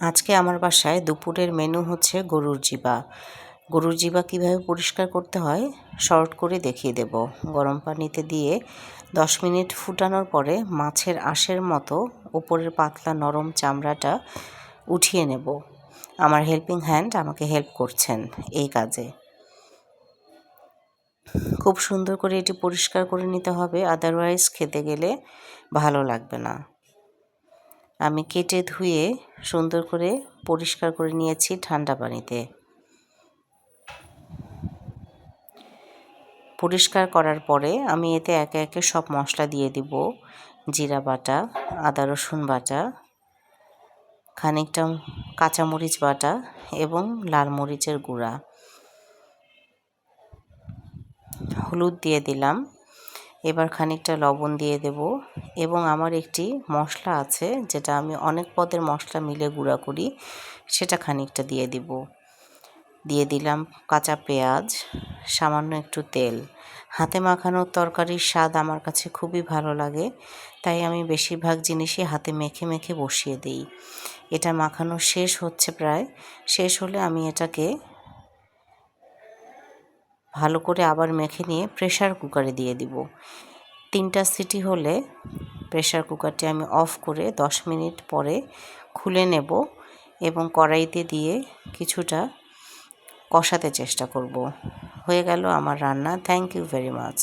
আজকে আমার বাসায় দুপুরের মেনু হচ্ছে গরুর জিবা। গরুর জিবা কীভাবে পরিষ্কার করতে হয় শর্ট করে দেখিয়ে দেব। গরম পানিতে দিয়ে দশ মিনিট ফুটানোর পরে মাছের আঁশের মতো উপরের পাতলা নরম চামড়াটা উঠিয়ে নেব। আমার হেল্পিং হ্যান্ড আমাকে হেল্প করছেন এই কাজে। খুব সুন্দর করে এটি পরিষ্কার করে নিতে হবে আদারওয়াইজ খেতে গেলে ভালো লাগবে না। আমি কেটে ধুয়ে সুন্দর করে পরিষ্কার করে নিয়েছি ঠান্ডা পানিতে। পরিষ্কার করার পরে আমি এতে একে একে সব মশলা দিয়ে দিব, জিরা বাটা, আদা রসুন বাটা, খানিকটা কাঁচামরিচ বাটা এবং লাল মরিচের গুঁড়া। হলুদ দিয়ে দিলাম। এবার খানিকটা লবণ দিয়ে দেব এবং আমার একটি মশলা আছে যেটা আমি অনেক পদের মশলা মিলে গুঁড়া করি, সেটা খানিকটা দিয়ে দিব। দিয়ে দিলাম কাঁচা পেঁয়াজ, সামান্য একটু তেল। হাতে মাখানোর তরকারির স্বাদ আমার কাছে খুবই ভালো লাগে, তাই আমি বেশিরভাগ জিনিসই হাতে মেখে মেখে বসিয়ে দিই। এটা মাখানো শেষ হচ্ছে প্রায়, শেষ হলে আমি এটাকে ভালো করে আবার মেখে নিয়ে প্রেশার কুকারে দিয়ে দিব। তিনটা সিটি হলে প্রেশার কুকারটি আমি অফ করে দশ মিনিট পরে খুলে নেব এবং কড়াইতে দিয়ে কিছুটা কষাতে চেষ্টা করব। হয়ে গেল আমার রান্না। Thank you very much